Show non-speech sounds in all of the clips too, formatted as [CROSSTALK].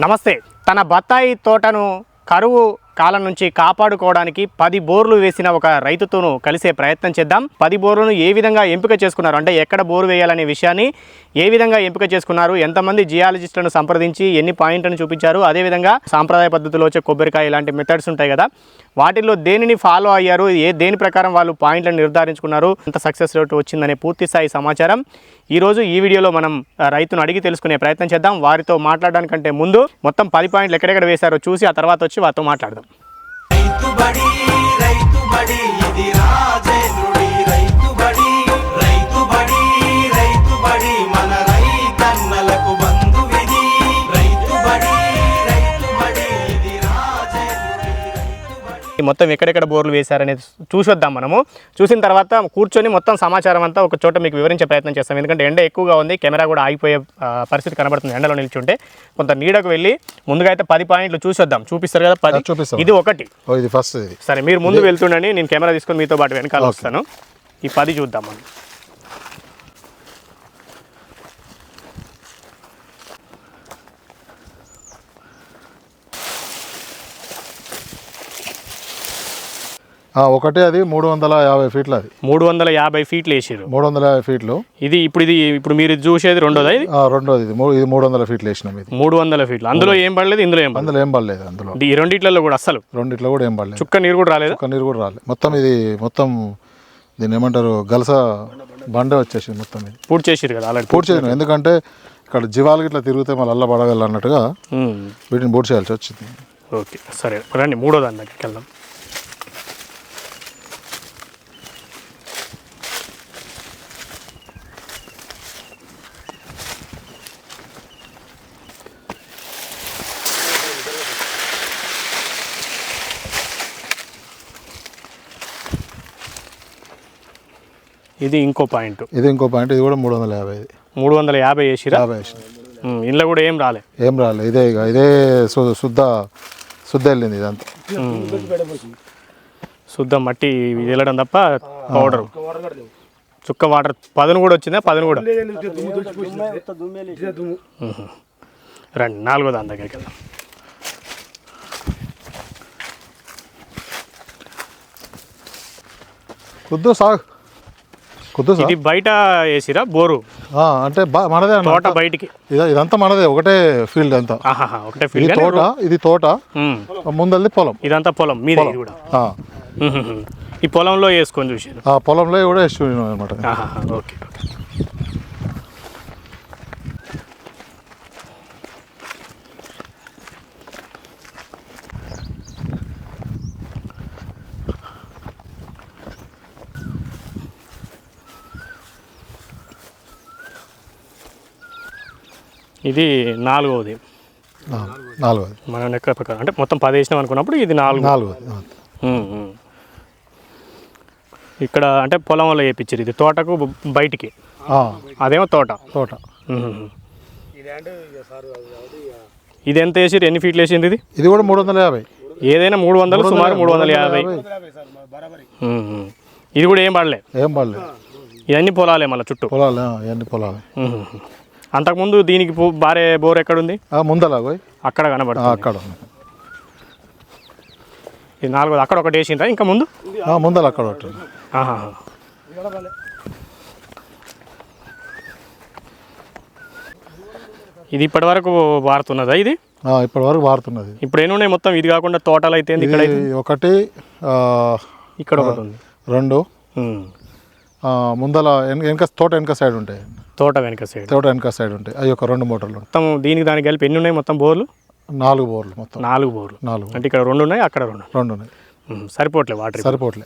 నమస్తే. తన బత్తాయి తోటను కరువు కాలం నుంచి కాపాడుకోవడానికి పది బోర్లు వేసిన ఒక రైతుతోనూ కలిసే ప్రయత్నం చేద్దాం. పది బోర్లను ఏ విధంగా ఎంపిక చేసుకున్నారు? అంటే ఎక్కడ బోరు వేయాలనే విషయాన్ని ఏ విధంగా ఎంపిక చేసుకున్నారు? ఎంతమంది జియాలజిస్టులను సంప్రదించి ఎన్ని పాయింట్లను చూపించారు? అదేవిధంగా సాంప్రదాయ పద్ధతిలో వచ్చే కొబ్బరికాయ ఇలాంటి మెథడ్స్ ఉంటాయి కదా. వాటిల్లో దేనిని ఫాలో అయ్యారు? ఏ దేని ప్రకారం వాళ్ళు పాయింట్లను నిర్ధారించుకున్నారు? ఎంత సక్సెస్ రేట్ వచ్చిందనే పూర్తి స్థాయి సమాచారం ఈరోజు ఈ వీడియోలో మనం రైతును అడిగి తెలుసుకునే ప్రయత్నం చేద్దాం. వారితో మాట్లాడడానికంటే ముందు మొత్తం పది పాయింట్లు ఎక్కడెక్కడ వేశారో చూసి ఆ తర్వాత వచ్చి వారితో మాట్లాడదాం. రైతు బడి రైతు బడి మొత్తం ఎక్కడెక్కడ బోర్లు వేశారనేది చూసొద్దాం మనము. చూసిన తర్వాత కూర్చొని మొత్తం సమాచారం అంతా ఒక చోట మీకు వివరించే ప్రయత్నం చేస్తాం. ఎందుకంటే ఎండ ఎక్కువగా ఉంది కెమెరా కూడా ఆగిపోయే పరిస్థితి కనబడుతుంది ఎండలో నిల్చుంటే. కొంత నీడకు వెళ్ళి ముందుగా అయితే పది పాయింట్లు చూసొద్దాం. చూపిస్తారు కదా పది. చూపిస్తాం. ఇది ఒకటి. ఇది ఫస్ట్ సరే మీరు ముందు వెళ్తుండండి నేను కెమెరా తీసుకొని మీతో పాటు వెనకాల వస్తాను. ఈ పది చూద్దాం మనం. ఒకటి అది మూడు వందల యాభై ఫీట్లు అది మూడు వందల యాభై ఫీట్లు వేసారు మూడు వందల యాభై ఫీట్లు. ఇది ఇప్పుడు ఇది ఇప్పుడు మీరు చూసేది రెండోదా ఇది? రెండోది ఇది. మూడు వందల ఫీట్లు వేసినాం ఇది. మూడు వందల ఫీట్లు. అందులో ఏం పడలేదు ఇందులో ఏం అందులో ఏం పడలేదు అందులో. ఈ రెండిట్లలో కూడా అస్సలు? రెండిట్లో కూడా ఏం పడలేదు. చుక్క నీరు కూడా రాలేదు? ఒక్క నీరు కూడా రాలేదు మొత్తం ఇది మొత్తం దీన్ని ఏమంటారు గలస బండే వచ్చేసింది మొత్తం ఇది. పూర్తి చేసిరు కదా ఆల్రెడీ? పూర్తి చేసినాం. ఎందుకంటే ఇక్కడ జీవాలు ఇట్లా తిరిగితే మళ్ళీ అల్ల పడగల అన్నట్టుగా వీటిని బూట్ చేయాల్సి వచ్చింది. ఓకే సరే. రండి మూడో దాని దగ్గరికి వెళ్దాం. ఇది ఇంకో పాయింట్. ఇది ఇంకో పాయింట్ ఇది కూడా మూడు వందల యాభై ఇది. మూడు వందల యాభై వేసిరా యాభై వేసినాం. ఉమ్, ఇందులో కూడా ఏం రాలే. ఏం రాలేదు ఇదే ఇక ఇదే సు- శుద్ధ శుద్ధ వెళ్ళింది ఇదంతా. శుద్ధ మట్టి వెళ్ళడం తప్ప పౌడర్. చుక్క వాటర్ పదును కూడా వచ్చిందా? పదును కూడా. రండి నాలుగో దాని దగ్గరికి వెళ్దాం. కుద్దు సాగు. ఇది బయట వేసిరా? బోరు. అంటే మనదే తోట బయటికి. ఇద- ఇదంతా మనదే ఒకటే ఫీల్డ్ అంతా. ఒకటే ఫీల్డ్ తోట ఇది తోట. ముందల్ది పొలం. ఇదంతా పొలం మీద కూడా. ఈ పొలంలో వేసుకొని చూసారు ఆ పొలంలో కూడా వేసి అనమాట ఓకే ఓకే. ఇది నాలుగవది. నాలుగోది మనం లెక్క ప్రకారం. అంటే మొత్తం పది వేసినాం అనుకున్నప్పుడు ఇది నాలుగు. ఉమ్. ఇక్కడ అంటే పొలం వల్ల వేయించారు ఇది తోటకు బయటికి. అదేమో తోట. తోట. ఇది ఎంత వేసిరు ఎన్ని ఫీట్లు వేసింది ఇది? ఇది కూడా మూడు వందల యాభై. ఏదైనా మూడు వందలు సుమారు మూడు వందల యాభై. ఇది కూడా ఏం పడలే? ఏం పడలేదు ఇవన్నీ పొలాలే మళ్ళీ చుట్టూ. పొలాలు ఇవన్నీ పొలాలు. అంతకుముందు దీనికి పో- బారే బోర్ ఎక్కడుంది? ఆ, ముందలా పోయి అక్కడ కనబడుతుంది. అక్కడ. ఇది నాలుగోది అక్కడ ఒకటి వేసిండ్రా ఇంకా ముందు? ఆ, ముందల అక్కడ ఒకటి. ఇది ఇప్పటి వరకు వాడుతున్నదా ఇది? ఇప్పటి వరకు వాడుతున్నది ఇప్పుడు ఉన్నాయి మొత్తం? ఇది కాకుండా తోటలు అయితే ఇక్కడ ఒకటి ఇక్కడ ఒకటి ఉంది. రెండు ముందల వెన- వెనక తోట వెనక సైడ్ ఉంటాయి. తోట వెనక సైడ్ తోట వెనక సైడ్ ఉంటాయి. అవి ఒక రెండు మోటార్లు. మొత్తం దీనికి దానికి కలిపి ఎన్ని ఉన్నాయి మొత్తం బోర్లు? నాలుగు బోర్లు మొత్తం. నాలుగు బోర్లు. నాలుగు అంటే ఇక్కడ రెండు ఉన్నాయి అక్కడ రెండు రెండు ఉన్నాయి. సరిపోవట్లేదు వాటర్ ఇప్పుడు. సరిపోవట్లే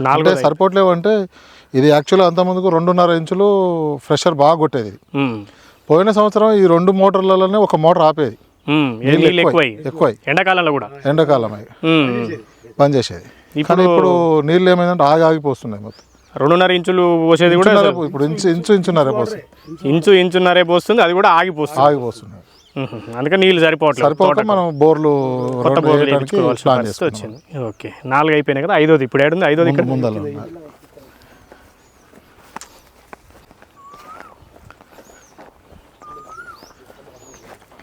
నాలుగు అంటే సరిపోవట్లేవు అంటే ఇది యాక్చువల్గా అంత ముందుకు రెండున్నర ఇంచులు ఫ్రెషర్ బాగా కొట్టేది. పోయిన సంవత్సరం ఈ రెండు మోటార్లలోనే ఒక మోటార్ ఆపేది. ఎక్కువై ఎండాకాలంలో కూడా? ఎండాకాలం. బంద్ చేసేది. ఇప్పుడు నీళ్ళు ఏమైందంటే ఆగి ఆగిపోస్తున్నాయి మొత్తం. రెండున్నర ఇంచులు పోసేది కూడా ఇప్పుడు ఇంచు ఇంచు ఇంచున్నరే పోస్తుంది. ఇంచు ఇంచున్నరే పోస్తుంది అది కూడా ఆగిపోస్తుంది. ఉహు. అందుకే నీళ్ళు సరిపోవట్లేదు సరిపోక మనం బోర్లు కొత్త బోర్లు వచ్చింది. ఓకే. నాలుగు అయిపోయినాయి కదా ఐదోది. ఇప్పుడు ఏడుంది? ఐదోది ఇక్కడ ముందల ఉన్నాయి.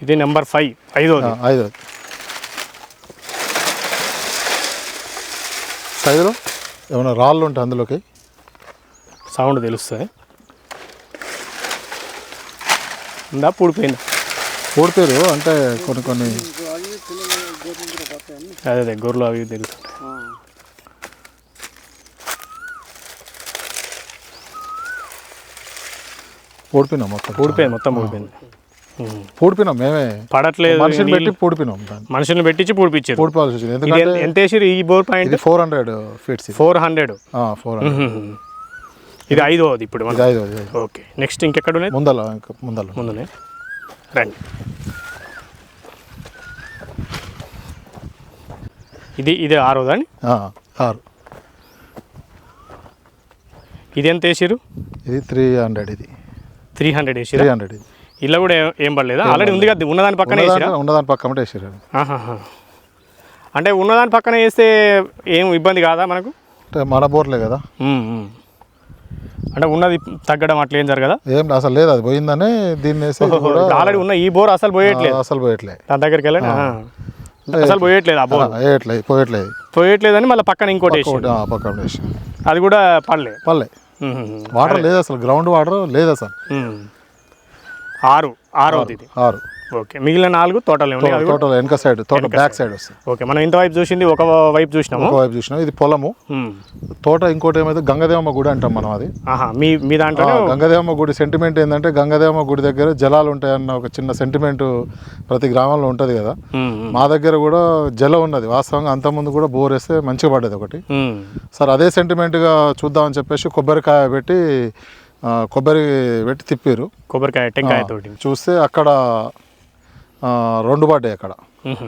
ఇది నెంబర్ ఫైవ్ ఐదోది. ఐదోది. సైజులో? ఏమైనా రాళ్ళు ఉంటాయి అందులోకి? సౌండ్ తెలుస్తుంది. ఉందా పూడిపోయిందా ఊడిపోయారు అంటే కొన్ని కొన్ని అదే అదే గొర్రెలు అవి తెలుస్తుంటాయి పూడిపోయినాం మొత్తం? పూడిపోయింది మొత్తం పూడిపోయింది. పూడిపోయినాం మేమే. పడట్లేదు మనిషిని పెట్టి. పూడిపోయినాం దాన్ని. మనుషుల్ని పెట్టించి పూడిపించారు. పూడిపోవాల్సి వచ్చింది. ఇది ఎందుకంటే ఎంత- ఈ బోర్ పాయింట్? ఇది ఫోర్ హండ్రెడ్ ఫీట్స్ ఇది. ఫోర్ హండ్రెడ్ ఫోర్ హండ్రెడ్ ఇది ఐదోది ఇప్పుడు ఇది. ఓకే. నెక్స్ట్ ఇంకెక్కడ ఉన్నాయి? ముందల ముందల. ముందునే రండి. ఇది ఇది ఆరోదా అండి? ఆరు. ఇది ఎంత వేసిరు ఇది త్రీ హండ్రెడ్ ఇది. త్రీ హండ్రెడ్ వేసిరు త్రీ హండ్రెడ్ ఇది. ఇలా కూడా ఏం- పడలేదా? ఆల్రెడీ ఉంది కదా ఉన్నదాని పక్కన వేసిరా ఉన్నదాని పక్కన వేసారు. అంటే ఉన్నదాని పక్కన వేస్తే ఏం ఇబ్బంది కాదా మనకు? మన బోర్లే కదా. అంటే ఉన్నది తగ్గడం అట్లా ఏం జరగదా? ఏం అసలు లేదు అది పోయిందనే దీన్ని ఆల్రెడీ ఉన్న ఈ బోర్ అసలు పోయేట్లేదు. అసలు పోయట్లే. దాని దగ్గరికి వెళ్ళండి. అసలు పోయేట్లేదు ఆ బోర్. వేయట్లేదు పోయట్లేదు పోయేట్లేదని మళ్ళీ పక్కన ఇంకోటి పక్కన అది కూడా పడలే. ఉమ్. వాటర్ లేదు అసలు గ్రౌండ్ వాటర్ లేదు అసలు. ఆరు ఆరు అవుతుంది ఆరు. ఓకే. మిగిలిన నాలుగు కూడా- టోటల్ వెనక సైడ్ టోటల్ బ్యాక్ సైడ్ వస్తుంది ఓకే. మనం ఇంత వైపు చూసింది ఒక వైపు చూసినాము. ఒకవైపు చూసినాం ఇది పొలము. తోట ఇంకోటి ఏమైతే గంగదేవమ్మ గుడి అంటాం మనం అది. మీ మీ దాంట్లో గంగదేవమ్మ గుడి సెంటిమెంట్ ఏంటంటే గంగదేవమ్మ గుడి దగ్గర జలాలు ఉంటాయన్న ఒక చిన్న సెంటిమెంట్ ప్రతి గ్రామంలో ఉంటుంది కదా. మా దగ్గర కూడా జలం ఉన్నది. వాస్తవంగా అంతకుముందు కూడా బోర్ వేస్తే మంచిగా పడ్డది ఒకటి. సార్ అదే సెంటిమెంట్గా చూద్దామని చెప్పేసి కొబ్బరికాయ పెట్టి కొబ్బరి పెట్టి తిప్పారు. కొబ్బరికాయ టెంకాయ తోటి. చూస్తే అక్కడ రెండు పడ్డాయి అక్కడ.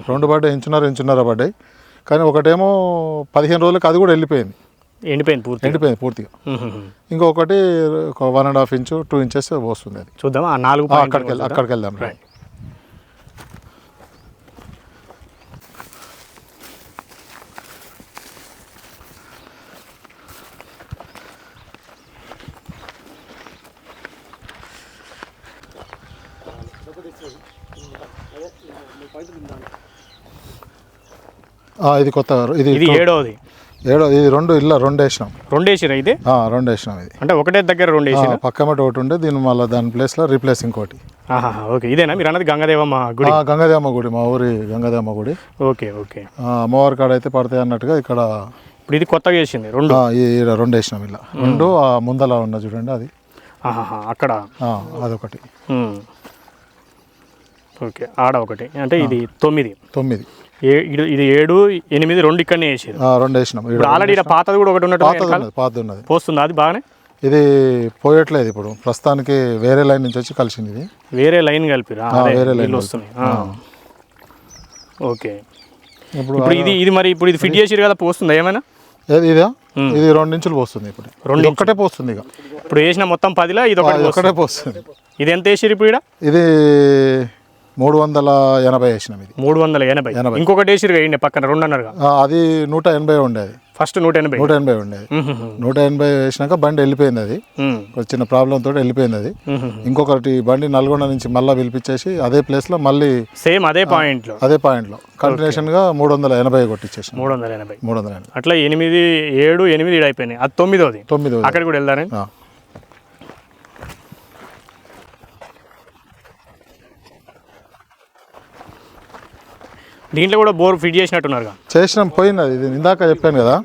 రెండు పడ్డాయి ఇంచున్నర ఇంచున్నర పడ్డాయి. కానీ ఒకటేమో పదిహేను రోజులకి అది కూడా వెళ్ళిపోయింది. ఎండిపోయింది పూర్తి ఎండిపోయింది పూర్తిగా. ఇంకొకటి ఒక one and half inch two inches వస్తుంది అది. చూద్దాం ఆ నాలుగు అక్కడికి వెళ్ళి చూద్దాం. అక్కడికి వెళ్దాం Right. ఇది కొత్త ఇది ఇది ఏడోది. ఏడో ఇది రెండు ఇల్ల రెండు వేసినాం. రెండు వేసిరా ఇది? రెండు వేసినాం ఇది. అంటే ఒకటే దగ్గర రెండు ఆ, వేసిరా పక్క మటు ఒకటి ఉండే దీని మళ్ళీ దాని ప్లేస్లో రీప్లేస్ ఇంకోటి. ఆహా ఓకే. ఇదేనా? మీరు అన్నది గంగదేవమ్మ గుడి. గంగదేవమ్మ గుడి మా ఊరి గంగదేవమ్మ గుడి. Okay okay. ఆ, అమ్మవారి కాడ అయితే పడతాయి అన్నట్టుగా ఇక్కడ ఇప్పుడు ఇది కొత్తగా వేసింది రెండు? రెండు వేసినాం ఇలా. రెండు ఆ ముందల ఉన్న చూడండి అది. అక్కడ? అదొకటి. ఓకే ఆడ ఒకటి. అంటే ఇది తొమ్మిది. తొమ్మిది. ఇది ఇది ఏడు ఎనిమిది రెండు ఇక్కడనే రెండు వేసినాం. ఆల్రెడీ ఇక్కడ పాతది కూడా ఒకటి ఉన్నట్టు పాతది ఉన్నది పోస్తుందా అది బాగానే? ఇది పోయట్లేదు ఇప్పుడు. ప్రస్తుతానికి వేరే లైన్ నుంచి వచ్చి కలిసింది ఇది. వేరే లైన్ కలిపిరా అదే వేరే లైన్ వస్తున్నాయి ఆ. ఓకే. ఇప్పుడు ఇప్పుడు ఇది ఇది మరి ఇప్పుడు ఇది ఫిట్ చేసిరు కదా పోస్తుందా ఏమైనా? ఇదా? ఇది రెండు ఇంచులు పోస్తుంది ఇప్పుడు. రెండు ఒక్కటే పోస్తుంది ఇక. ఇప్పుడు వేసిన మొత్తం పదిలా ఇది ఒకటి పోస్తుంది. ఇది ఎంత వేసిరు ఇప్పుడు ఇది మూడు వందల ఎనభై వేసినాం ఇది. మూడు వందల ఎనభై. ఎనభై. ఇంకొకటి వేసిరు వేయండి పక్కన రెండు అన్నారుగా ఆ, అది నూట ఎనభై ఉండేది ఫస్ట్ నూట ఎనభై. నూట ఎనభై ఉండేది. నూట ఎనభై వేసినాక బండి వెళ్ళిపోయింది అది. చిన్న ప్రాబ్లం తోటి వెళ్ళిపోయింది అది. ఇంకొకటి బండి నల్గొండ నుంచి మళ్ళీ పిలిపించేసి అదే ప్లేస్లో మళ్ళీ సేమ్ అదే పాయింట్లో అదే పాయింట్లో కంటిన్యూషన్గా మూడు వందల ఎనభై కొట్టించేసి మూడు వందల ఎనభై. మూడు వందల ఎనభై. అట్లా ఎనిమిది ఏడు ఎనిమిది అయిపోయినాయి. అది తొమ్మిదోది. తొమ్మిది అక్కడ కూడా వెళ్దారని దీంట్లో కూడా బోర్ ఫిట్ చేసినట్టున్నారుగా. చేసినాం పోయింది అది. ఇది ఇందాక చెప్పాను కదా.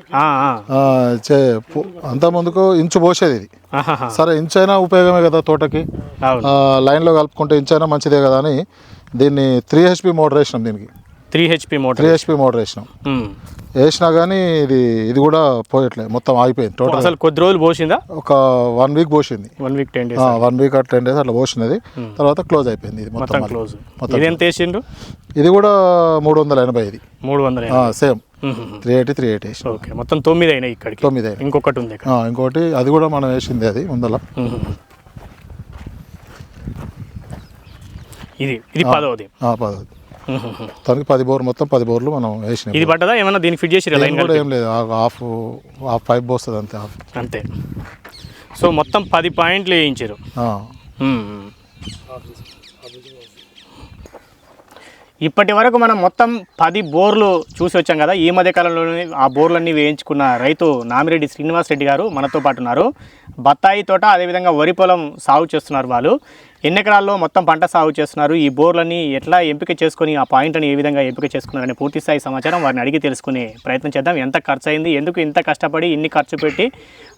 అంత ముందుకు ఇంచు పోసేది ఇది. సరే ఇంచు అయినా ఉపయోగమే కదా తోటకి. లైన్లో కలుపుకుంటే ఇంచు అయినా మంచిదే కదా అని దీన్ని త్రీ హెచ్పి మోటార్ వేసినాం దీనికి. Three HP motor three HP motor వేసినాం. వేసినా కానీ ఇది ఇది కూడా పోయట్లేదు మొత్తం ఆగిపోయింది టోటల్ అసలు కొద్ది రోజులు పోసిందా? ఒక వన్ వీక్ పోసింది. One week ten days one week ten days అట్లా పోసినది. తర్వాత క్లోజ్ అయిపోయింది ఇది మొత్తం. క్లోజ్. మొత్తం ఇది ఎంత వేసిండ్రు? ఇది కూడా మూడు వందల ఎనభై ఇది మూడు వందల. Same. Three eighty three eighty okay మొత్తం తొమ్మిది అయినాయి ఇక్కడికి. తొమ్మిది అయినాయి. ఇంకొకటి ఉంది ఇక్కడ. ఇంకోటి అది కూడా మనం వేసింది అది ముందల. ఇది ఇది పదవది. ఆ, పది మ్మ్. తనకి పది బోర్ మొత్తం పది బోర్లు మనం వేసినాం. ఇది పడ్డదా? ఏమన్నా దీనికి ఫిట్ చేసి కూడా ఏం లేదు. హాఫ్ హాఫ్ పైప్ పోస్తుంది అంతే హాఫ్ అంతే. సో మొత్తం పది పాయింట్లు వేయించారు. ఇప్పటి వరకు మనం మొత్తం పది బోర్లు చూసి వచ్చాం కదా. ఈ మధ్య కాలంలోనే ఆ బోర్లన్నీ వేయించుకున్న రైతు నామిరెడ్డి శ్రీనివాస్ రెడ్డి గారు మనతో పాటు ఉన్నారు. బత్తాయి తోట అదేవిధంగా వరి పొలం సాగు చేస్తున్నారు వాళ్ళు. ఎన్ని ఎకరాల్లో మొత్తం పంట సాగు చేస్తున్నారు? ఈ బోర్లని ఎట్లా ఎంపిక చేసుకొని ఆ పాయింట్ని ఏ విధంగా ఎంపిక చేసుకున్నారనే పూర్తి స్థాయి సమాచారం వారిని అడిగి తెలుసుకునే ప్రయత్నం చేద్దాం. ఎంత ఖర్చు అయింది ఎందుకు ఇంత కష్టపడి ఇన్ని ఖర్చు పెట్టి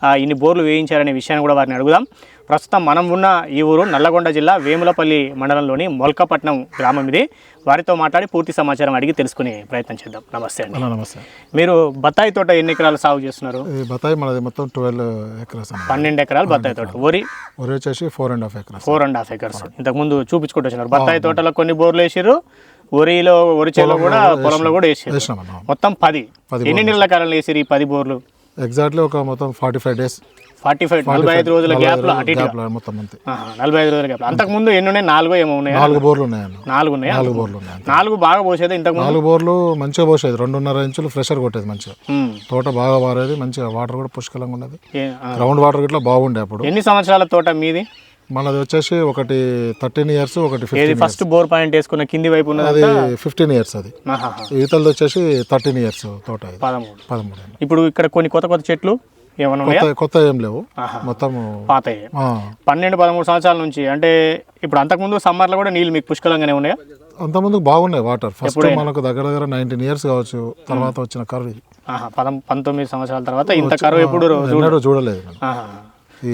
ఆ, ఇన్ని బోర్లు వేయించారనే విషయాన్ని కూడా వారిని అడుగుదాం. ప్రస్తుతం మనం ఉన్న ఈ ఊరు నల్లగొండ జిల్లా వేములపల్లి మండలంలోని మొల్కపట్నం గ్రామం ఇది. వారితో మాట్లాడి పూర్తి సమాచారం అడిగి తెలుసుకునే ప్రయత్నం చేద్దాం. నమస్తే అండి. నమస్తే. మీరు బత్తాయి తోట ఎన్ని ఎకరాలు సాగు చేస్తున్నారు? బత్తాయి మనది మొత్తం ట్వెల్వ్ ఎకరాస్ పన్నెండు ఎకరాలు బత్తాయి తోట. వరి వరి వచ్చేసి four and half acres four and half acres ఇంతకుముందు చూపించుకుంటూ వచ్చినారు. బత్తాయి తోటలో కొన్ని బోర్లు వేసిర్రు. వరిలో వరి చేలో కూడా పొలంలో కూడా వేసారు మొత్తం పది. పది ఎన్ని నెలల కాలంలో వేసారు ఈ పది బోర్లు? ఎగ్జాక్ట్లీ ఒక మొత్తం forty five days forty five నలభై ఐదు రోజుల గ్యాప్లో అటు. గ్యాప్లో మొత్తం అంతే. నలభై ఐదు రోజుల గ్యాప్ అంతకు ముందు ఎన్ని ఉన్నాయి? నాలుగో ఏమో ఉన్నాయా? నాలుగు బోర్లు ఉన్నాయన్న నాలుగు ఉన్నాయా? నాలుగు బోర్లు ఉన్నాయి? నాలుగు బాగా పోసేది ఇంతకు నాలుగు బోర్లు మంచిగా పోసేది. రెండున్నర ఇంచులు ఫ్రెషర్ కొట్టేది మంచిగా. తోట బాగా పారేది మంచిగా వాటర్ కూడా పుష్కలంగా ఉన్నది. గ్రౌండ్ వాటర్ ఇట్లా బాగుండే అప్పుడు. ఎన్ని సంవత్సరాల తోట మీది? మనది వచ్చేసి ఒకటి థర్టీన్ ఇయర్స్ ఒకటి ఏది ఫస్ట్ బోర్ పాయింట్ వేసుకున్న కింది వైపు ఉన్నది అది ఫిఫ్టీన్ ఇయర్స్ అది. ఈతలది వచ్చేసి థర్టీన్ ఇయర్స్ తోట పదమూడు. ఇప్పుడు ఇక్కడ కొన్ని కొత్త కొత్త చెట్లు ఏమైనా ఉన్నాయా? కొత్త ఏం లేవు. మొత్తం ఆ, పన్నెండు పదమూడు సంవత్సరాల నుంచి అంటే ఇప్పుడు అంతకుముందు సమ్మర్లో కూడా నీళ్ళు మీకు పుష్కలంగానే ఉన్నాయా? అంతకుముందు బాగున్నాయి వాటర్. ఫస్ట్ మనకు దగ్గర దగ్గర నైన్టీన్ ఇయర్స్ కావచ్చు తర్వాత వచ్చిన కరువు ఇది. పంతొమ్మిది సంవత్సరాల తర్వాత ఇంత కరువు ఎప్పుడు చూడలేదు.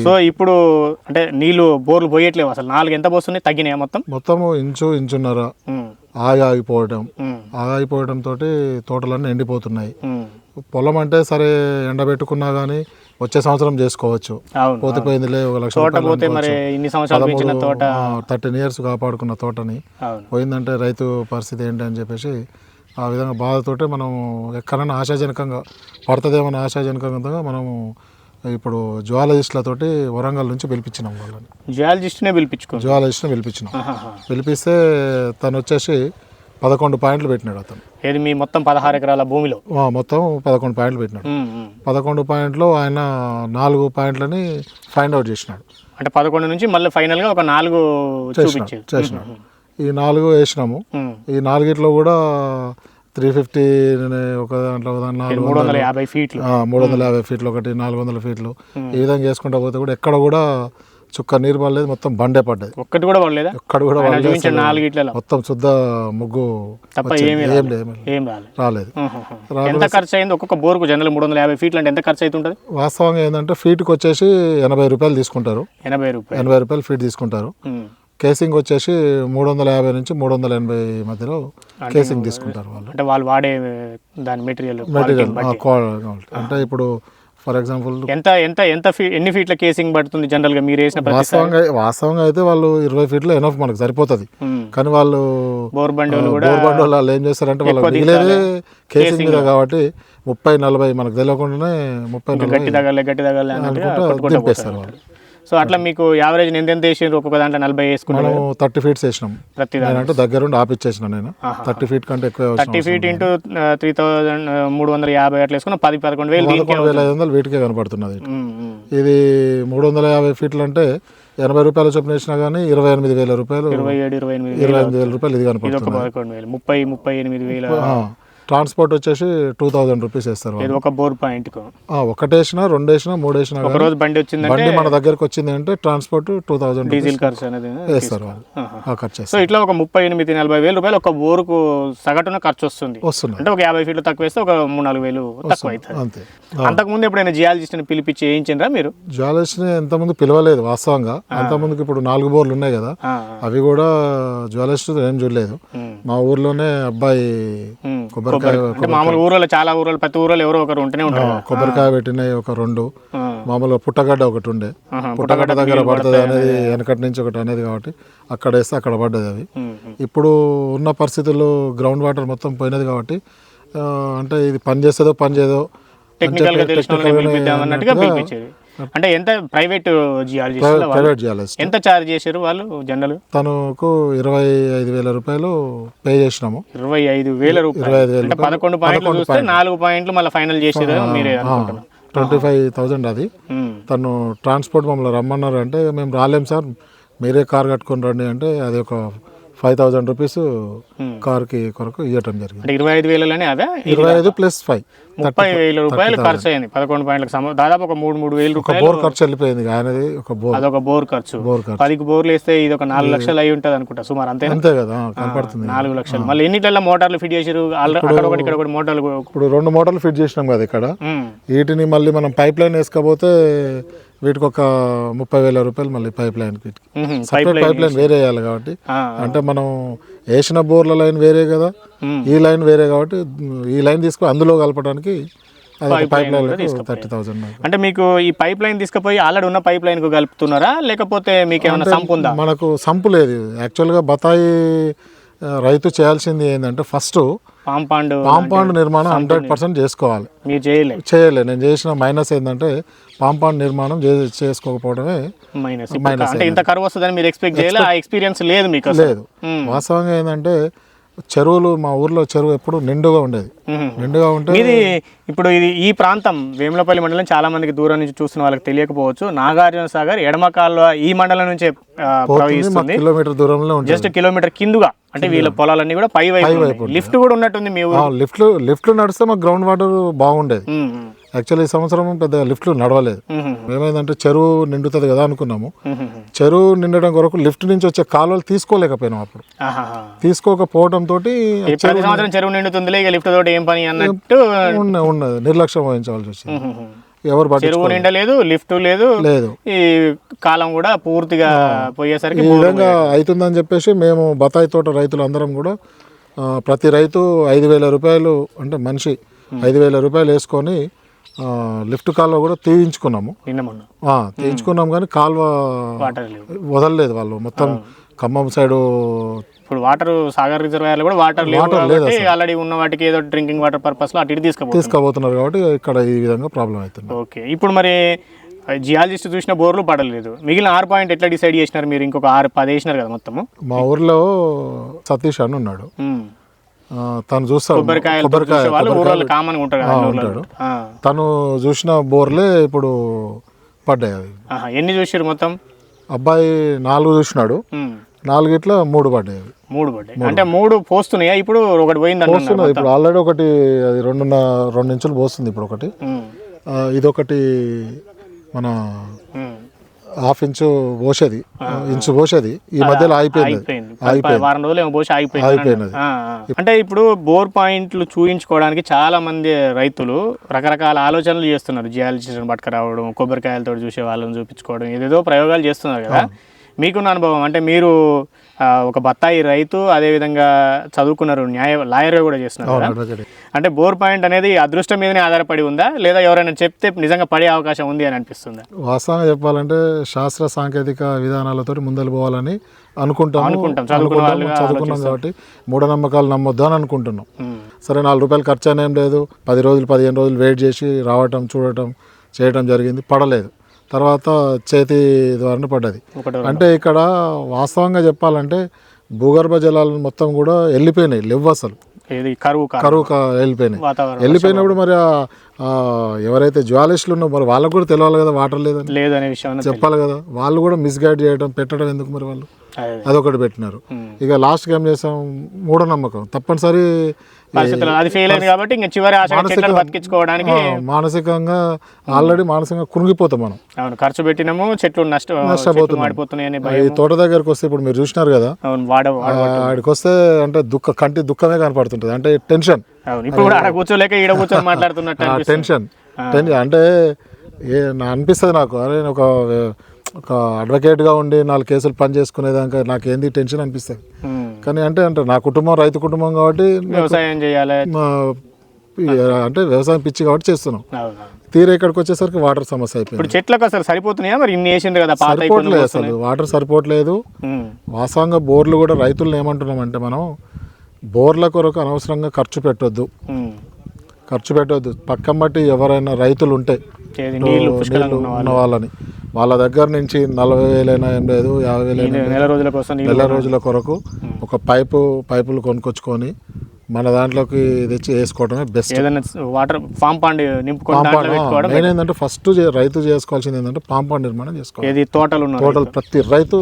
సో ఇప్పుడు అంటే నీళ్ళు బోర్లు పోయట్లేవు అసలు. నాలుగు ఎంత పోస్తున్నాయి? తగ్గినాయా మొత్తం? మొత్తము ఇంచు ఇంచున్నర ఉమ్, ఆగి ఆగిపోవడం ఉమ్, ఆగిపోవడం తోటి తోటలన్నీ ఎండిపోతున్నాయి. పొలం అంటే సరే ఎండబెట్టుకున్నా కానీ వచ్చే సంవత్సరం చేసుకోవచ్చు. పోతిపోయిందిలే ఒక లక్ష తోట పోతే మరి ఇన్ని సంవత్సరాలు పెంచిన తోట. థర్టీన్ ఇయర్స్ కాపాడుకున్న తోటని. పోయిందంటే రైతు పరిస్థితి ఏంటి అని చెప్పేసి ఆ విధంగా బాధతోటే మనం ఎక్కడైనా ఆశాజనకంగా పడుతుందేమో ఆశాజనకంగా మనము ఇప్పుడు జువాలజిస్టులతోటి వరంగల్ నుంచి పిలిపించినాం వాళ్ళని. జియాలజిస్ట్నే పిలిపించుకో. జువాలజిస్ట్ని పిలిపించినాం. పిలిపిస్తే తను వచ్చేసి పదకొండు పాయింట్లు పెట్టినాడు అతను. ఏది మీ మొత్తం పదహారు ఎకరాల భూమిలో? మొత్తం పదకొండు పాయింట్లు పెట్టినాడు. పదకొండు పాయింట్లు ఆయన నాలుగు పాయింట్లని ఫైండ్ అవుట్ చేసినాడు. అంటే పదకొండు నుంచి మళ్ళీ ఫైనల్గా ఒక నాలుగు చేసినాడు ఈ నాలుగు వేసినాము. ఈ నాలుగిట్లో కూడా త్రీ ఫిఫ్టీ ఒక దాంట్లో దాంట్లో మూడు వందల యాభై ఫీట్లు. మూడు వందల యాభై ఫీట్లు ఒకటి నాలుగు వందల ఫీట్లు. ఈ విధంగా వేసుకుంటా పోతే కూడా ఎక్కడ కూడా చుక్క నీరు పడలేదు మొత్తం బండే పడ్డది. ఒక్కటి కూడా పడలేదా? ఎక్కడ కూడా పడలేదు మొత్తం శుద్ధ ముగ్గు రాలేదు. ఎంత ఖర్చు అయింది ఒక్కొక్క బోర్కు జనరల్ మూడు వందల యాభై ఫీట్లు అంటే ఎంత ఖర్చు అవుతుంటుంది వాస్తవంగా ఏంటంటే ఫీట్కి వచ్చేసి ఎనభై రూపాయలు తీసుకుంటారు. ఎనభై రూపాయలు. ఎనభై రూపాయలు ఫీట్ తీసుకుంటారు. కేసింగ్ వచ్చేసి మూడు వందల యాభై నుంచి మూడు వందల ఎనభై మధ్యలో కేసింగ్ తీసుకుంటారు వాళ్ళు. అంటే వాళ్ళు వాడే దాని మెటీరియల్ మెటీరియల్ అంటే ఇప్పుడు ఫర్ ఎగ్జాంపుల్ ఎంత ఎంత ఎంత ఫీ ఎన్ని ఫీట్ల కేసింగ్ పడుతుంది జనరల్గా మీరు వేసిన వాస్తవంగా వాస్తవంగా అయితే వాళ్ళు ఇరవై ఫీట్లు ఎనఫ్ మనకు సరిపోతుంది. కానీ వాళ్ళు బోర్ బండి వాళ్ళు బోర్ బండి వాళ్ళు వాళ్ళు ఏం చేస్తారంటే వాళ్ళు మిగిలేదే కేసింగ్ మీద కాబట్టి ముప్పై నలభై మనకు తెలియకుండానే ముప్పై గట్టి తగలే గట్టి తగలే అనుకుంటా దింపేస్తారు పోతారు. సో అట్లా మీకు యావరేజ్ ఎంత ఎంత వేసారు ఒక్కొక్క దాంట్లో నలభై వేసుకున్నారు మనం థర్టీ ఫీట్స్ వేసినాం. ప్రతి నేనంటే దగ్గరుండి ఆపిచ్చేసిన నేను. థర్టీ ఫీట్ కంటే ఎక్కువ thirty feet into three thousand మూడు వందల యాభై అట్లా వేసుకున్న పది పదకొండు వేలు వేల ఐదు వందలు వీటికే కనపడుతున్నది. ఇది మూడు వందల యాభై ఫీట్లు అంటే ఎనభై రూపాయల చొప్పున వేసినా కానీ ఇరవై ఎనిమిది వేల రూపాయలు ఇరవై ఏడు ఇరవై ఎనిమిది ఇరవై ఎనిమిది వేల రూపాయలు ఇది కనపడుతుంది ముప్పై ముప్పై ఎనిమిది వేల ట్రాన్స్పోర్ట్ వచ్చేసి టూ థౌజండ్ రూపీస్ వేస్తారు ఇది ఒక బోర్ పాయింట్ ఒకటి వేసినా రెండు వేసినా మూడు వేసినా ఒక రోజు బండి వచ్చిందంటే బండి మన దగ్గరకు వచ్చింది అంటే ట్రాన్స్పోర్ట్ టూ థౌజండ్ డీజిల్ ఖర్చు అనేది వేస్తారు వాళ్ళు. ఖర్చు సో ఇట్లా ఒక ముప్పై ఎనిమిది నలభై వేల రూపాయలు ఒక బోరుకు సగటున ఖర్చు వస్తుంది. వస్తున్నారు అంటే ఒక యాభై ఫీట్లు తక్కువ వేస్తే ఒక మూడు నాలుగు వేలు తక్కువ అవుతుంది. అంతే. అంతకుముందు ఎప్పుడైనా జియాలజిస్ట్ని పిలిపించి వేయించిండ్రా మీరు? జ్వాలజిస్ట్ని ఎంతమంది పిలవలేదు వాస్తవంగా. అంతమందికి ఇప్పుడు నాలుగు బోర్లు ఉన్నాయి కదా. అవి కూడా జ్వాలజిస్ట్ ఏం చూడలేదు. మా ఊర్లోనే అబ్బాయి ఉమ్. కొబ్బరికాయ అంటే మామూలు ఊర్లో చాలా ఊర్లో ప్రతి ఊర్లో ఎవరో ఒకరు ఉంటూనే ఉంటారు. కొబ్బరికాయ పెట్టినాయి ఒక రెండు. మామూలుగా పుట్టగడ్డ ఒకటి ఉండే. పుట్టగడ్డ దగ్గర పడుతుంది అనేది. వెనకటి నుంచి ఒకటి అనేది కాబట్టి అక్కడ వేస్తే అక్కడ పడ్డది ఉమ్. ఇప్పుడు ఉన్న పరిస్థితుల్లో గ్రౌండ్ వాటర్ మొత్తం పోయినది కాబట్టి అంటే ఇది పని చేస్తుందో పని చేయదో తెలిసిన అన్నట్టుగా అంటే ఎంత ప్రైవేట్ జియాలజిస్ట్ ప్రైవేట్ జియాలజిస్ట్. ఎంత ఛార్జ్ చేశారు వాళ్ళు జనరల్ తనకు ఇరవై ఐదు వేల రూపాయలు పే చేసినాము. ఇరవై ఐదు వేల రూపాయలు. అంటే పదకొండు పాయింట్లు చూస్తే నాలుగు పాయింట్లు మళ్ళీ ఫైనల్ చేసేది మీరే అనుకుంటున్నాను ట్వంటీ ఫైవ్ థౌజండ్ అది. తను ట్రాన్స్పోర్ట్ మమ్మల్ని రమ్మన్నారు అంటే మేము రాలేం సార్. మీరే కార్ కట్టుకొని రండి అంటే అది ఒక ఫైవ్ థౌజండ్ రూపీస్. కార్కి కొరకు ఇవ్వటం జరిగింది. ఇరవై ఐదు వేలలోనే అదే? ఇరవై ఐదు ప్లస్ ఫైవ్. ముప్పై వేల రూపాయలు ఖర్చు అయింది పదకొండు పాయింట్లకు సమ దాదాపు ఒక మూడు మూడు వేల ఒక రూపాయలు బోర్ ఖర్చు వెళ్ళిపోయింది ఆయనది ఒక బోర్. అదొక బోర్ ఖర్చు. బోర్ ఖర్చు. పదికి బోర్లు వేస్తే ఇది ఒక నాలుగు లక్షలు అయి ఉంటుంది అనుకుంటా. సుమారు అంతే. అంతే కదా కనపడుతుంది. నాలుగు లక్షలు. మళ్ళీ ఎన్నిట్ల మోటార్లు ఫిట్ చేసారు అక్కడ ఒకటి ఇక్కడ ఒకటి మోటార్లు ఇప్పుడు రెండు మోటార్లు ఫిట్ చేసినాం కదా ఇక్కడ. వీటిని మళ్ళీ మనం పైప్ లైన్ వేసుకోపోతే వీటికి ఒక ముప్పై వేల రూపాయలు మళ్ళీ పైప్ సపరేట్ పైప్ లైన్ వేరే వేయాలి కాబట్టి. అంటే మనం వేసిన బోర్ల లైన్ వేరే కదా. ఈ లైన్ వేరే కాబట్టి ఈ లైన్ తీసుకుని అందులో కలపడానికి పైప్ లైన్ థర్టీ థౌసండ్ అంటే మీకు ఈ పైప్ లైన్ తీసుకుపోయి ఆల్రెడీ ఉన్న పైప్ లైన్కు కలుపుతున్నారా? లేకపోతే మీకు ఏమైనా సంపు ఉందా? మనకు సంపు లేదు. యాక్చువల్గా బతాయి రైతు చేయాల్సింది ఏంటంటే ఫస్ట్ కాంపౌండ్ కాంపౌండ్ నిర్మాణం హండ్రెడ్ పర్సెంట్ చేసుకోవాలి. మీరు చేయలే. చేయలే. నేను చేసిన మైనస్ ఏంటంటే కాంపౌండ్ నిర్మాణం చేసుకోకపోవడమే మైనస్. అంటే ఇంత కరువు వస్తుందని మీరు ఎక్స్పెక్ట్ చేయలే ఆ ఎక్స్పీరియన్స్ లేదు మీకు. లేదు. వాస్తవంగా ఏంటంటే చెరువులు మా ఊర్లో చెరువు ఎప్పుడు నిండుగా ఉండేది. నిండుగా ఉంటే ఇది ఇప్పుడు ఇది ఈ ప్రాంతం వేములపల్లి మండలం చాలా మందికి దూరం నుంచి చూస్తున్న వాళ్ళకి తెలియకపోవచ్చు. నాగార్జున సాగర్ ఎడమ కాలువ ఈ మండలం నుంచే కిలోమీటర్ దూరంలో జస్ట్ కిలోమీటర్ కిందుగా. అంటే వీళ్ళ పొలాలన్నీ కూడా పై వైపు లిఫ్ట్ కూడా ఉన్నట్టుంది మీ ఊరు? లిఫ్ట్లు లిఫ్ట్లు నడిస్తే మాకు గ్రౌండ్ వాటర్ బాగుండేది. యాక్చువల్లీ ఈ సంవత్సరం పెద్ద లిఫ్ట్లు నడవలేదు. ఏమైందంటే చెరువు నిండుతుంది కదా అనుకున్నాము. చెరువు నిండడం కొరకు లిఫ్ట్ నుంచి వచ్చే కాలువలు తీసుకోలేకపోయినాం అప్పుడు. తీసుకోకపోవడం తోటి చెరువు నిండుతుందిలే ఇక లిఫ్ట్ తోటి ఏం పని అన్నట్టు ఉన్నది నిర్లక్ష్యం వహించవలసి వచ్చింది. ఎవరు చెరువు నిండలేదు లిఫ్ట్ లేదు. లేదు. ఈ కాలం కూడా పూర్తిగా పోయేసరికి ఈ విధంగా అవుతుందని చెప్పేసి మేము బత్తాయి తోట రైతులు అందరం కూడా ప్రతి రైతు ఐదు వేల రూపాయలు అంటే మనిషి ఐదు వేల రూపాయలు వేసుకొని లిఫ్ట్ కాలువ కూడా తీయించుకున్నాము. నిన్న మొన్న ఆ, తీయించుకున్నాం కానీ కాలువ వదలలేదు వాళ్ళు. మొత్తం ఖమ్మం సైడు ఇప్పుడు వాటర్ సాగర్ రిజర్వాయర్లు కూడా వాటర్ కాబట్టి ఆల్రెడీ ఉన్న వాటికి ఏదో డ్రింకింగ్ వాటర్ పర్పస్లో అటు ఇటు తీసుకుపోతుంది తీసుకుపోతున్నారు కాబట్టి ఇక్కడ ఈ విధంగా ప్రాబ్లం అవుతుంది. ఓకే. ఇప్పుడు మరి జియాలజిస్ట్ చూసిన బోర్లు పడలేదు. మిగిలిన ఆరు పాయింట్ ఎట్లా డిసైడ్ చేసినారు మీరు? ఇంకొక ఆరు పది వేసినారు కదా మొత్తము. మా ఊర్లో సతీష్ అని ఉన్నాడు. తను చూస్తాడు. కొబ్బరికాయ కామన్. ఆ. తను చూసిన బోర్లే ఇప్పుడు పడ్డాయి అవి. ఎన్ని చూసారు మొత్తం? అబ్బాయి నాలుగు చూసినాడు. నాలుగిట్లో మూడు పడ్డాయి మూడు పడ్డాయి. అంటే మూడు పోస్తున్నాయా? ఇప్పుడు ఒకటి పోయింది పోస్తున్నది ఇప్పుడు ఆల్రెడీ ఒకటి అది రెండున్న రెండు ఇంచులు పోస్తుంది ఇప్పుడు ఒకటి. ఇదొకటి మన. హాఫ్ ఇంచు పోసేది. ఇంచు పోసేది. ఈ మధ్యలో ఆగిపోయింది. వారం రోజులు ఏమో పోసి ఆగిపోయింది. అంటే ఇప్పుడు బోర్ పాయింట్లు చూయించుకోవడానికి చాలా మంది రైతులు రకరకాల ఆలోచనలు చేస్తున్నారు. జియాలజిస్ట్ని పట్టుకురావడం కొబ్బరికాయలతో చూసే వాళ్ళని చూపించుకోవడం ఏదేదో ప్రయోగాలు చేస్తున్నారు కదా. మీకున్న అనుభవం అంటే మీరు ఒక బత్తాయి రైతు అదేవిధంగా చదువుకున్నారు న్యాయ లాయర్ కూడా చేస్తున్నారు. అంటే బోర్ పాయింట్ అనేది అదృష్టం మీదనే ఆధారపడి ఉందా? లేదా ఎవరైనా చెప్తే నిజంగా పడే అవకాశం ఉంది అని అనిపిస్తుందా? వాస్తవంగా చెప్పాలంటే శాస్త్ర సాంకేతిక విధానాలతో ముందలు పోవాలని అనుకుంటాము. అనుకుంటాం. చదువుకున్న కాబట్టి మూఢనమ్మకాలు నమ్మొద్దు అని అనుకుంటున్నాం. సరే నాలుగు రూపాయలు ఖర్చు అయినా ఏం లేదు. పది రోజులు పదిహేను రోజులు వెయిట్ చేసి రావటం చూడటం చేయటం జరిగింది పడలేదు. తర్వాత చేతి ద్వారా పడ్డది. అంటే ఇక్కడ వాస్తవంగా చెప్పాలంటే భూగర్భ జలాలు మొత్తం కూడా వెళ్ళిపోయినాయి లేవు అసలు. కరువు కరువు వెళ్ళిపోయినాయి. వెళ్ళిపోయినప్పుడు మరి ఎవరైతే జ్వాలిస్టులు ఉన్నారో మరి వాళ్ళకు కూడా తెలియాలి కదా వాటర్ లేదని? లేదనే విషయం చెప్పాలి కదా. వాళ్ళు కూడా మిస్గైడ్ చేయడం పెట్టడం ఎందుకు మరి వాళ్ళు? అదే. అదొకటి పెట్టినారు. ఇక లాస్ట్కి ఏం చేసాం? మూఢనమ్మకం తప్పనిసరి పరిస్థితులు అది ఫెయిల్ అయింది కాబట్టి ఇంకా చివరి ఆశ చెట్లను బతికించుకోవడానికి మానసికంగా ఆల్రెడీ మానసికంగా కురిగిపోతాం మనం. అవును ఖర్చు పెట్టినాము చెట్లు నష్ట చెట్లు మాడిపోతున్నాయి అనే ఈ తోట దగ్గరకు వస్తే ఇప్పుడు మీరు చూసినారు కదా? ఆడికి వస్తే అంటే దుఃఖ కంటి దుఃఖమే కనపడుతుంటుంది. అంటే టెన్షన్ అవును. ఇప్పుడు కూడా ఆడ కూర్చోలేక ఈడ కూర్చొని [LAUGHS] మాట్లాడుతున్నట్టు. టెన్షన్ టెన్షన్ అంటే ఏ నా అనిపిస్తుంది నాకు. అరే ఒక ఒక అడ్వకేట్గా ఉండి నాలుగు కేసులు పని చేసుకునేదాకా నాకు ఏంది టెన్షన్ అనిపిస్తుంది. కానీ అంటే అంటే నా కుటుంబం రైతు కుటుంబం కాబట్టి వ్యవసాయం చేయాలి. అంటే వ్యవసాయం పిచ్చి కాబట్టి చేస్తున్నాం. తీర ఇక్కడికి వచ్చేసరికి వాటర్ సమస్య అయిపోయింది. ఇప్పుడు చెట్లకు అసలు సరిపోతున్నాయా? మరి ఇన్ని వేసిండ్రు కదా సరిపోవట్లేదు అసలు. వాటర్ సరిపోవట్లేదు. వాస్తవంగా బోర్లు కూడా రైతులను ఏమంటున్నామంటే మనం బోర్ల కొరకు అనవసరంగా ఖర్చు పెట్టొద్దు. ఖర్చు పెట్టొద్దు. పక్కన బట్టి ఎవరైనా రైతులు ఉంటే నీళ్ళు ఉన్న వాళ్ళని వాళ్ళ దగ్గర నుంచి నలభై వేలైనా ఏం లేదు యాభై వేలైనా నెల- రోజుల కోసం నెల రోజుల కొరకు ఒక పైపు పైపులు కొనుక్కొచ్చుకొని మన దాంట్లోకి తెచ్చి వేసుకోవడమే బెస్ట్ ఏదైనా వాటర్ ఫామ్ పాండ్ మెయిన్ ఏంటంటే ఫస్ట్ రైతు చేసుకోవాల్సింది ఏంటంటే పాంపాండ్ నిర్మాణం చేసుకోవాలి. తోటలు టోటల్ ప్రతి రైతు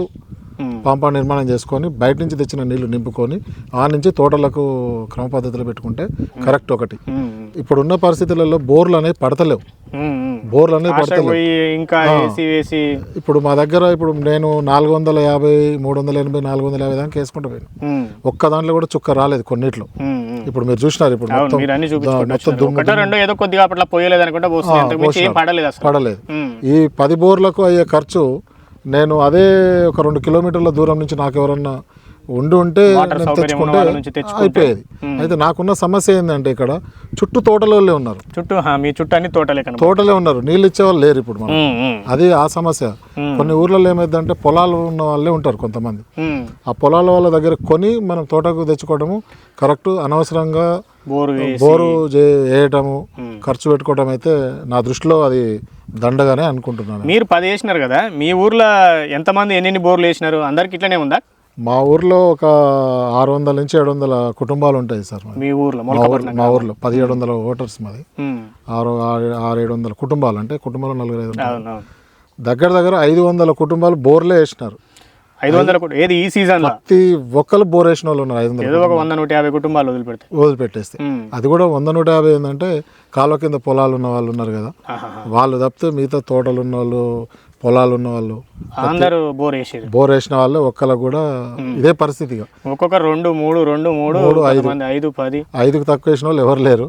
పంపా నిర్మాణం చేసుకొని బయట నుంచి తెచ్చిన నీళ్ళు నింపుకొని ఆ నుంచి తోటలకు క్రమ పద్ధతిలో పెట్టుకుంటే కరెక్ట్ ఒకటి. ఇప్పుడున్న పరిస్థితులలో బోర్లు అనేవి పడతలేవు. బోర్లు అనేవి పడతలేవు. ఇంకా ఇప్పుడు మా దగ్గర ఇప్పుడు నేను నాలుగు వందల యాభై మూడు వందల ఎనభై నాలుగు వందల యాభై దాకా వేసుకుంటూ పోయాను. ఒక్క దాంట్లో కూడా చుక్క రాలేదు కొన్నిట్లో. ఇప్పుడు మీరు చూసినారు ఇప్పుడు మొత్తం. పడలేదు ఈ పది బోర్లకు అయ్యే ఖర్చు నేను అదే ఒక రెండు కిలోమీటర్ల దూరం నుంచి నాకు ఎవరన్నా ఉండి ఉంటే తెచ్చుకుంటే. అయిపోయేది. అయితే నాకున్న సమస్య ఏంటంటే ఇక్కడ చుట్టూ తోటలోళ్ళే ఉన్నారు. చుట్టూ మీ చుట్టూ అన్ని తోటలే తోటలే ఉన్నారు. నీళ్ళు ఇచ్చేవాళ్ళు లేరు ఇప్పుడు మనం. అది ఆ సమస్య. కొన్ని ఊర్లలో ఏమైందంటే పొలాలు ఉన్న వాళ్ళే ఉంటారు కొంతమంది. ఆ పొలాల వాళ్ళ దగ్గర కొని మనం తోటకు తెచ్చుకోవడము కరెక్ట్ అనవసరంగా బోరు వేసి బోరు చే- వేయటము ఖర్చు పెట్టుకోవడం అయితే నా దృష్టిలో అది దండగానే అనుకుంటున్నాను. మీరు పది వేసినారు కదా మీ ఊర్లో ఎంతమంది ఎన్ని బోర్లు వేసినారు? అందరికి ఇట్లనే ఉందా? మా ఊర్లో ఒక ఆరు వందల నుంచి ఏడు వందల కుటుంబాలు ఉంటాయి సార్. మీ ఊర్లో మా ఊర్లో పదిహేడు వందల ఓటర్స్ మాది. ఆరు ఆరు ఏడు వందల కుటుంబాలు అంటే కుటుంబంలో నలుగురు ఐదు దగ్గర దగ్గర ఐదు వందల కుటుంబాలు బోర్లే వేసినారు. ఐదు వందల ఏది ఈ సీజన్లో? ప్రతి ఒక్కరు బోర్ వేసిన వాళ్ళు ఉన్నారు ఐదు వందల ఏదో ఒక వంద నూట యాభై కుటుంబాలు వదిలిపెడతాయి వదిలిపెట్టేస్తే. అది కూడా వంద నూట యాభై ఏంటంటే కాలువ కింద పొలాలు ఉన్న వాళ్ళు ఉన్నారు కదా. వాళ్ళు తప్పితే మిగతా తోటలు ఉన్న వాళ్ళు పొలాలు ఉన్న వాళ్ళు అందరూ బోర్ వేసారు బోర్ వేసిన వాళ్ళు ఒక్కళ్ళకు కూడా ఇదే పరిస్థితిగా ఒక్కొక్క రెండు మూడు రెండు మూడు కొంతమంది ఐదు. పది. ఐదుకు తక్కువ వేసిన వాళ్ళు ఎవరు లేరు.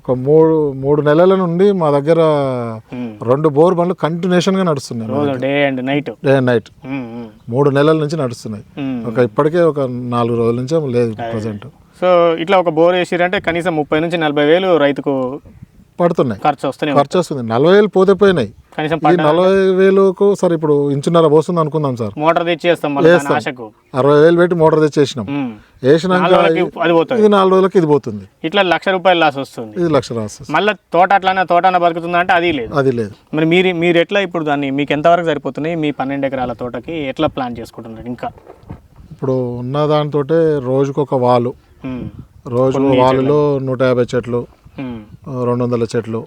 ఒక మూడు మూడు నెలల నుండి మా దగ్గర. రెండు బోర్ బండ్లు కంటిన్యూషన్గా నడుస్తున్నాయి రోజు day and night day and night మూడు నెలల నుంచి నడుస్తున్నాయి. ఒక ఇప్పటికే ఒక నాలుగు రోజుల నుంచి లేదు ప్రజెంట్ సో ఇట్లా ఒక బోర్ వేసిరంటే కనీసం ముప్పై నుంచి నలభై వేలు రైతుకు పడుతున్నాయి. ఖర్చు వస్తూనే ఖర్చు వస్తుంది. నలభై వేలు పోతే పోయినాయి. కనీసం నలభై వేలకు సార్ ఇప్పుడు ఇంచున్నర పోస్తుంది అనుకుందాం సార్. మోటార్ తెచ్చి వేస్తాం మళ్ళీ దాని ఆశకు అరవై వేలు పెట్టి మోటార్ తెచ్చేసినాం. వేసినాక ఇది నాలుగు రోజులకి ఇది పోతుంది. ఇట్లా లక్ష రూపాయలు లాస్ వస్తుంది. ఇది లక్ష రాస్తుంది మళ్ళీ తోట అట్లానే తోట బతుకుతుందా అంటే అది లేదు. అది లేదు. మరి మీరు మీరు ఎట్లా ఇప్పుడు దాన్ని మీకు ఎంతవరకు సరిపోతున్నాయి? మీ పన్నెండు ఎకరాల తోటకి ఎట్లా ప్లాన్ చేసుకుంటున్నారు ఇంకా? ఇప్పుడు ఉన్న దాంతో రోజుకు ఒక వాలు రోజు వాలులో నూట యాభై చెట్లు రెండు వందల చెట్లు.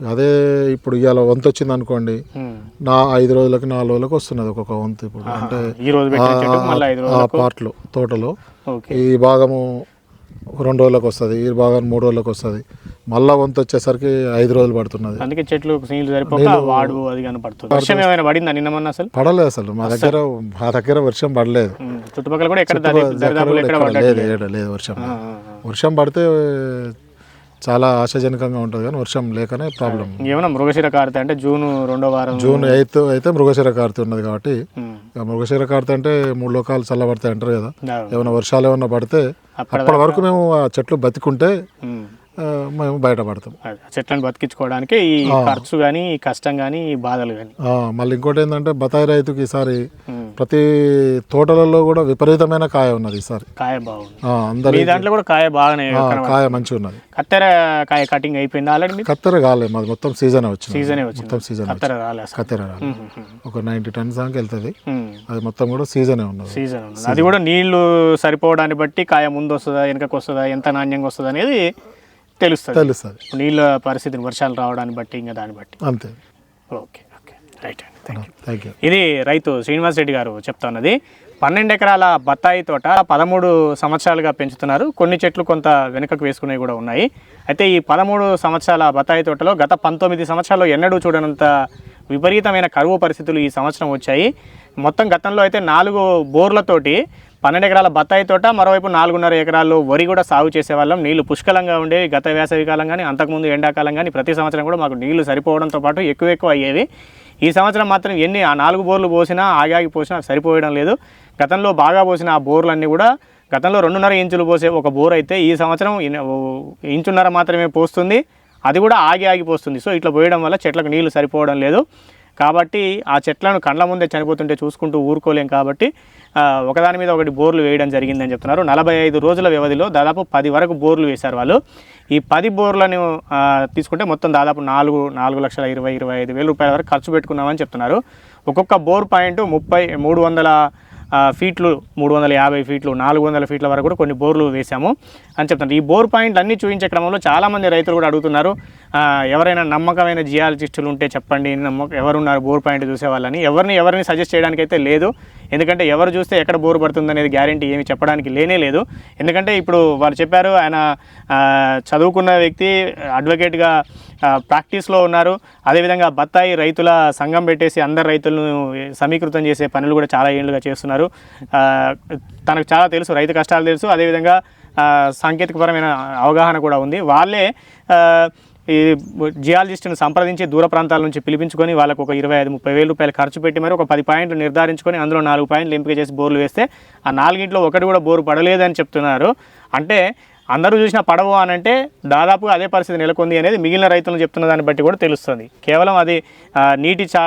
అదే ఇప్పుడు ఇవాళ వంతు వచ్చింది అనుకోండి. నా ఐదు రోజులకి నాలుగు రోజులకు వస్తున్నది ఒక్కొక్క వంతు ఇప్పుడు. అంటే ఆ పార్ట్లో తోటలో. ఈ భాగము రెండు రోజులకు వస్తుంది ఈ భాగం మూడు రోజులకు వస్తుంది. మళ్ళా వంతు వచ్చేసరికి ఐదు రోజులు పడుతున్నది. అందుకే చెట్లు నీళ్ళు సరిపోక వాడు అది కనపడుతుంది. వర్షం ఏమైనా పడిందా నిన్న మొన్న అసలు? పడలేదు అసలు. మా దగ్గర మా దగ్గర వర్షం పడలేదు. చుట్టుపక్కల కూడా ఎక్కడ లేదు వర్షం. వర్షం పడితే చాలా ఆశాజనకంగా ఉంటుంది కానీ వర్షం లేకనే ప్రాబ్లం ఏమన్నా మృగశిర కార్తె అంటే జూన్ రెండో వారం జూన్ ఎయిత్ అయితే మృగశిర కార్తె ఉన్నది కాబట్టి ఇక మృగశిర కార్తె అంటే మూడు లోకాలు చల్లబడతాయి అంటారు కదా అవును. ఏమైనా వర్షాలు ఏమైనా పడితే అప్పటి వరకు మేము ఆ చెట్లు బతికుంటే. ఆ, మేము బయటపడతాం. అదే, చెట్లను బతికించుకోవడానికి ఈ ఖర్చు కానీ ఈ కష్టం కానీ ఈ బాధలు కానీ మళ్ళీ ఇంకోటి ఏంటంటే బతాయి రైతుకి ఈసారి ప్రతి తోటలలో కూడా విపరీతమైన కాయ ఉన్నది ఈసారి. కాయ బాగుంది. దాంట్లో కూడా కాయ బాగానే కాయ మంచిగా ఉన్నది. కత్తెర కాయ కటింగ్ అయిపోయింది ఆల్రెడీ కత్తెర కాలే మాది మొత్తం సీజన్ వచ్చింది. సీజనే వచ్చింది. మొత్తం సీజన్ కత్తెర రాలే అసలు. కత్తెర రాలే. ఒక నైంటీ టన్స్ దాకా వెళ్తుంది. అది మొత్తం కూడా సీజనే ఉన్నది. సీజన్ అది కూడా నీళ్ళు సరిపోవడాన్ని బట్టి కాయ ముందు వస్తుందా వెనకకు వస్తుందా ఎంత నాణ్యంగా వస్తుందా అనేది తెలుస్తుంది. తెలుస్తుంది. నీళ్ళ పరిస్థితిని వర్షాలు రావడాన్ని బట్టి ఇంకా దాన్ని బట్టి. అంతే. Okay okay. రైట్ అండి. Thank you. ఇది రైతు శ్రీనివాస్ రెడ్డి గారు చెప్తా ఉన్నది పన్నెండు ఎకరాల బత్తాయి తోట పదమూడు సంవత్సరాలుగా పెంచుతున్నారు. కొన్ని చెట్లు కొంత వెనుకకు వేసుకునేవి కూడా ఉన్నాయి. అయితే ఈ పదమూడు సంవత్సరాల బత్తాయి తోటలో గత పంతొమ్మిది సంవత్సరాల్లో ఎన్నడూ చూడనంత విపరీతమైన కరువు పరిస్థితులు ఈ సంవత్సరం వచ్చాయి. మొత్తం గతంలో అయితే నాలుగు బోర్లతోటి పన్నెండు ఎకరాల బత్తాయి తోట మరోవైపు నాలుగున్నర ఎకరాల్లో వరి కూడా సాగు చేసేవాళ్ళం. నీళ్ళు పుష్కలంగా ఉండేవి గత వేసవి కాలం కానీ అంతకుముందు ఎండాకాలం కానీ ప్రతి సంవత్సరం కూడా మాకు నీళ్ళు సరిపోవడంతో పాటు ఎక్కువ ఎక్కువ అయ్యేవి. ఈ సంవత్సరం మాత్రం ఎన్ని ఆ నాలుగు బోర్లు పోసినా ఆగాగి పోసినా సరిపోయడం లేదు. గతంలో బాగా పోసిన ఆ బోర్లన్నీ కూడా గతంలో రెండున్నర ఇంచులు పోసే ఒక బోర్ అయితే ఈ సంవత్సరం ఇంచున్నర మాత్రమే పోస్తుంది. అది కూడా ఆగి ఆగిపోతుంది సో ఇట్లా పోయడం వల్ల చెట్లకు నీళ్ళు సరిపోవడం లేదు. కాబట్టి ఆ చెట్లను కండ్ల ముందే చనిపోతుంటే చూసుకుంటూ ఊరుకోలేం కాబట్టి ఒకదాని మీద ఒకటి బోర్లు వేయడం జరిగిందని చెప్తున్నారు. నలభై ఐదు రోజుల వ్యవధిలో దాదాపు పది వరకు బోర్లు వేశారు వాళ్ళు. ఈ పది బోర్లను తీసుకుంటే మొత్తం దాదాపు నాలుగు నాలుగు లక్షల ఇరవై ఇరవై ఐదు వేల రూపాయల వరకు ఖర్చు పెట్టుకున్నామని చెప్తున్నారు. ఒక్కొక్క బోర్ పాయింట్ ముప్పై మూడు వందల ఫీట్లు మూడు వందల యాభై ఫీట్లు నాలుగు వందల ఫీట్ల వరకు కూడా కొన్ని బోర్లు వేశాము. అని చెప్తున్నారు. ఈ బోర్ పాయింట్లు అన్ని చూపించే క్రమంలో చాలామంది రైతులు కూడా అడుగుతున్నారు. ఎవరైనా నమ్మకమైన జియాలజిస్టులు ఉంటే చెప్పండి నమ్మక ఎవరున్నారు బోర్ పాయింట్ చూసే వాళ్ళని. ఎవరిని ఎవరిని సజెస్ట్ చేయడానికి అయితే లేదు. ఎందుకంటే ఎవరు చూస్తే ఎక్కడ బోర్ పడుతుంది అనేది గ్యారంటీ ఏమి చెప్పడానికి లేనే లేదు. ఎందుకంటే ఇప్పుడు వాళ్ళు చెప్పారు ఆయన చదువుకున్న వ్యక్తి అడ్వకేట్గా ప్రాక్టీస్లో ఉన్నారు. అదేవిధంగా బత్తాయి రైతుల సంఘం పెట్టేసి అందరు రైతులను సమీకృతం చేసే పనులు కూడా చాలా ఏళ్ళుగా చేస్తున్నారు. తనకు చాలా తెలుసు రైతు కష్టాలు తెలుసు. అదేవిధంగా సాంకేతికపరమైన అవగాహన కూడా ఉంది. వాళ్ళే ఈ జియాలజిస్టును సంప్రదించి దూర ప్రాంతాల నుంచి పిలిపించుకొని వాళ్ళకు ఒక ఇరవై ఐదు ముప్పై వేల రూపాయలు ఖర్చు పెట్టి మరి ఒక పది పాయింట్లు నిర్ధారించుకొని అందులో నాలుగు పాయింట్లు ఎంపిక చేసి బోర్లు వేస్తే ఆ నాలుగింట్లో ఒకటి కూడా బోరు పడలేదని చెప్తున్నారు. అంటే అందరూ చూసిన పడవ అని అంటే దాదాపు అదే పరిస్థితి నెలకొంది అనేది మిగిలిన రైతులు చెప్తున్న దాన్ని బట్టి కూడా తెలుస్తుంది. కేవలం అది నీటి చా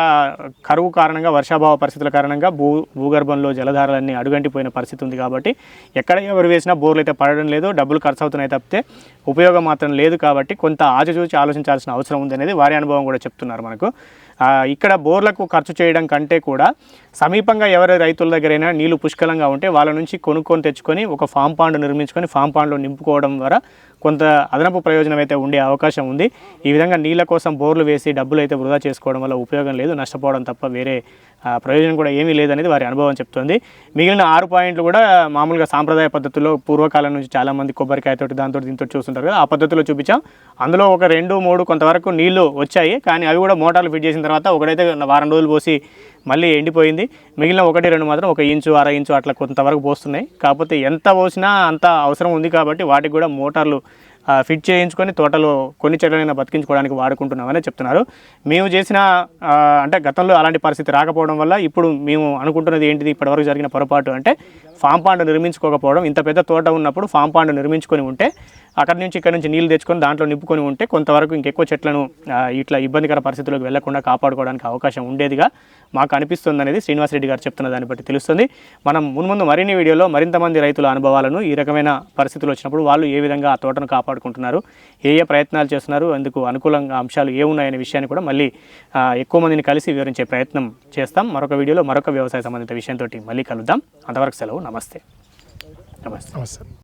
కరువు కారణంగా వర్షాభావ పరిస్థితుల కారణంగా భూ భూగర్భంలో జలధారాలన్నీ అడుగంటిపోయిన పరిస్థితి ఉంది కాబట్టి ఎక్కడ ఎవరు వేసినా బోర్లు అయితే పడడం లేదు డబ్బులు ఖర్చు అవుతున్నాయి తప్పితే ఉపయోగం మాత్రం లేదు కాబట్టి కొంత ఆచిచూచి ఆలోచించాల్సిన అవసరం ఉంది అనేది వారి అనుభవం కూడా చెప్తున్నారు మనకు. ఇక్కడ బోర్లకు ఖర్చు చేయడం కంటే కూడా సమీపంగా ఎవరి రైతుల దగ్గరైనా నీళ్ళు పుష్కలంగా ఉంటే వాళ్ళ నుంచి కొనుక్కొని తెచ్చుకొని ఒక ఫామ్ పాండ్ నిర్మించుకొని ఫామ్ పాండ్లో నింపుకోవడం ద్వారా కొంత అదనపు ప్రయోజనం అయితే ఉండే అవకాశం ఉంది. ఈ విధంగా నీళ్ళ కోసం బోర్లు వేసి డబ్బులు అయితే వృధా చేసుకోవడం వల్ల ఉపయోగం లేదు నష్టపోవడం తప్ప వేరే ప్రయోజనం కూడా ఏమీ లేదనేది వారి అనుభవం చెప్తుంది. మిగిలిన ఆరు పాయింట్లు కూడా మామూలుగా సాంప్రదాయ పద్ధతిలో పూర్వకాలం నుంచి చాలామంది కొబ్బరికాయతోటి దాంతో దీంతో చూస్తుంటారు కదా ఆ పద్ధతిలో చూపించాం. అందులో ఒక రెండు మూడు కొంతవరకు నీళ్ళు వచ్చాయి కానీ అవి కూడా మోటార్లు ఫిట్ చేసిన తర్వాత ఒకటైతే వారం రోజులు పోసి మళ్ళీ ఎండిపోయింది. మిగిలిన ఒకటి రెండు మాత్రం ఒక ఇంచు అర ఇంచు అట్లా కొంతవరకు పోస్తున్నాయి. కాకపోతే ఎంత పోసినా అంత అవసరం ఉంది కాబట్టి వాటికి కూడా మోటార్లు ఫిట్ చేయించుకొని తోటలో కొన్ని చెట్లైనా బతికించుకోవడానికి వాడుకుంటున్నామని చెప్తున్నారు. మేము చేసిన అంటే గతంలో అలాంటి పరిస్థితి రాకపోవడం వల్ల ఇప్పుడు మేము అనుకుంటున్నది ఏంటిది ఇప్పటివరకు జరిగిన పొరపాటు అంటే ఫామ్ పాండ్ నిర్మించుకోకపోవడం. ఇంత పెద్ద తోట ఉన్నప్పుడు ఫామ్ పాండ్ నిర్మించుకొని ఉంటే అక్కడి నుంచి ఇక్కడ నుంచి నీళ్ళు తెచ్చుకొని దాంట్లో నింపుకొని ఉంటే కొంతవరకు ఇంకెక్కువ చెట్లను ఇట్లా ఇబ్బందికర పరిస్థితులకు వెళ్ళకుండా కాపాడుకోవడానికి అవకాశం ఉండేదిగా మాకు అనిపిస్తుంది అనేది శ్రీనివాసరెడ్డి గారు చెప్తున్న దాన్ని బట్టి తెలుస్తుంది. మనం మున్ముందు మరిన్ని వీడియోలో మరింత మంది రైతుల అనుభవాలను ఈ రకమైన పరిస్థితులు వచ్చినప్పుడు వాళ్ళు ఏ విధంగా ఆ తోటను కాపాడుకుంటున్నారు ఏ ఏ ప్రయత్నాలు చేస్తున్నారు అందుకు అనుకూలంగా అంశాలు ఏమున్నాయనే విషయాన్ని కూడా మళ్ళీ ఎక్కువ మందిని కలిసి వివరించే ప్రయత్నం చేస్తాం. మరొక వీడియోలో మరొక వ్యవసాయ సంబంధిత విషయంతో మళ్ళీ కలుద్దాం. అంతవరకు సెలవు. నమస్తే. నమస్తే. నమస్తే.